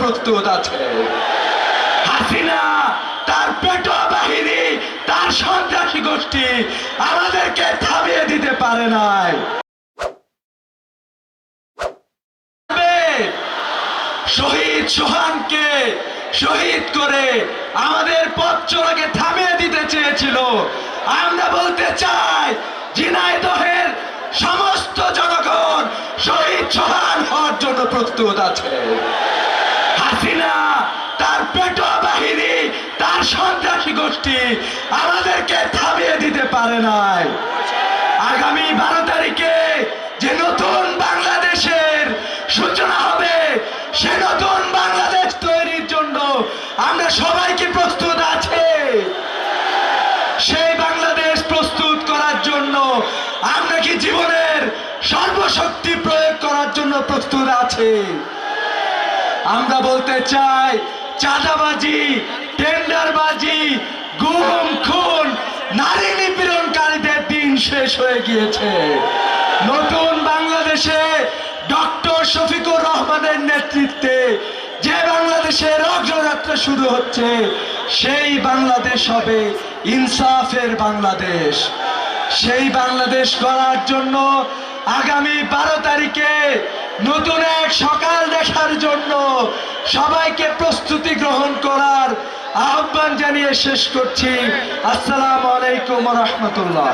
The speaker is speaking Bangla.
প্রস্তুত আছে। হাসিনা তার পেটোয়া বাহিনী তার সন্ত্রাসী গোষ্ঠী আমাদেরকে থামিয়ে দিতে পারে নাই। শহীদ সোহানকে শহীদ করে আমাদের পথ চলাকে থামিয়ে দিতে চেয়েছিল। আমরা বলতে চাই ঝিনাইদহের জন্য প্রস্তুত আছে। হাসিনা, তার পেটোয়া বাহিনী তার সন্ত্রাসী গোষ্ঠী আমাদেরকে থামিয়ে দিতে পারে নাই। আগামী বারো তারিখে যে নতুন বাংলাদেশের সূচনা হবে, সে নতুন বাংলাদেশ তৈরির জন্য আমরা সবাইকে প্রস্তুত আছে? সেই বাংলাদেশ প্রস্তুত করার জন্য আমরা কি জীবনের সর্বশক্তি জন্য প্রস্তুত আছে। আমরা বলতে চাই, চাঁদাবাজি, টেন্ডারবাজি, গুম, খুন, নারী নিপীড়নকারীদের দিন শেষ হয়ে গিয়েছে। নতুন বাংলাদেশে ডক্টর শফিকুর রহমানের নেতৃত্বে যে বাংলাদেশে অগ্রযাত্রা শুরু হচ্ছে, সেই বাংলাদেশ হবে ইনসাফের বাংলাদেশ। সেই বাংলাদেশ করার জন্য আগামী বারো তারিখে নতুন এক সকাল দেখার জন্য সবাইকে প্রস্তুতি গ্রহণ করার আহ্বান জানিয়ে শেষ করছি। আসসালামু আলাইকুম রহমতুল্লাহ।